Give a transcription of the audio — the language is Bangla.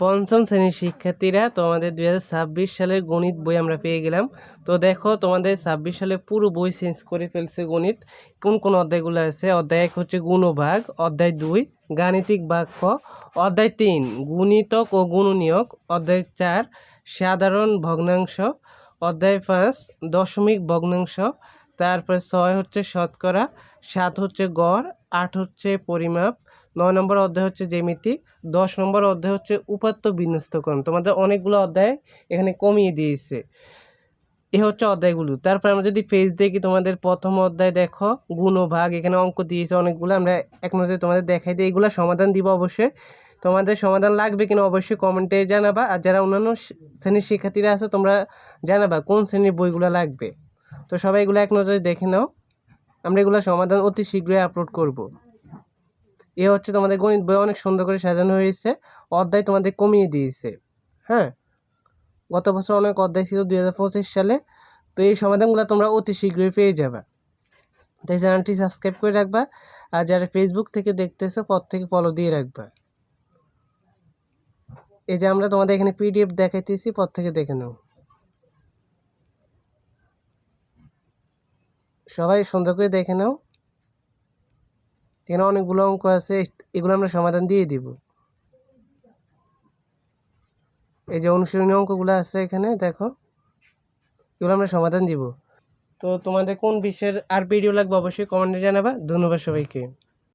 পঞ্চম শ্রেণির শিক্ষার্থীরা তোমাদের দুই সালের গণিত বই আমরা পেয়ে গেলাম। তো দেখো, তোমাদের ছাব্বিশ সালে পুরো বই চেঞ্জ করে ফেলছে গণিত। কোন কোন অধ্যায়গুলো আছে? অধ্যায় এক হচ্ছে গুণভাগ, অধ্যায় দুই গাণিতিক বাক্য, অধ্যায় তিন গুণিতক ও গুণনীয়ক, অধ্যায় চার সাধারণ ভগ্নাংশ, অধ্যায় পাঁচ দশমিক ভগ্নাংশ তারপরে ছয় হচ্ছে শতকরা, সাত হচ্ছে গড়, আট হচ্ছে পরিমাপ, নয় নম্বর অধ্যায় হচ্ছে জ্যামিতি, দশ নম্বর অধ্যায় হচ্ছে উপাত্ত বিন্যস্তকরণ তোমাদের অনেকগুলো অধ্যায় এখানে কমিয়ে দিয়েছে। এ হচ্ছে অধ্যায়গুলো। তারপর আমরা যদি পেজ দেখি, তোমাদের প্রথম অধ্যায় দেখো গুণ ভাগ এখানে অঙ্ক দিয়েছে অনেকগুলো, আমরা এক নজরে তোমাদের দেখাই দিই। এগুলো সমাধান দিব অবশ্যই। তোমাদের সমাধান লাগবে কিনা অবশ্যই কমেন্টে জানাবা। আর যারা অন্যান্য শ্রেণির শিক্ষার্থীরা আছে, তোমরা জানাবা কোন শ্রেণির বইগুলো লাগবে। তো সবাই এগুলো এক নজরে দেখে নাও। আমরা এগুলো সমাধান অতি শীঘ্রই আপলোড করব। এ হচ্ছে তোমাদের গণিত বই অনেক সুন্দর করে সাজানো হয়েছে। অধ্যায় তোমাদের কমিয়ে দিয়েছে। হ্যাঁ? গত বছর অনেক অধ্যায় ছিল দুই হাজার পঁচিশ সালে। তো এই সমাধানগুলো তোমরা অতি শীঘ্রই পেয়ে যাবে। তাই চ্যানেলটি সাবস্ক্রাইব করে রাখবা। আর যারা ফেসবুক থেকে দেখতেছো পর থেকে ফলো দিয়ে রাখবা। এই যে আমরা তোমাদের এখানে পিডিএফ দেখাইতেছি পর থেকে দেখে নাও। সবাই সুন্দর করে দেখে নাও। এখানে অনেকগুলো অঙ্ক আছে, এগুলো আমরা সমাধান দিয়ে দিব। এই যে অনুশীলনী অঙ্কগুলো আছে এখানে, দেখো। এগুলো আমরা সমাধান দিব। তো তোমাদের কোন বিষয়ের আর ভিডিও লাগবে অবশ্যই কমেন্টে জানাবা। ধন্যবাদ সবাইকে।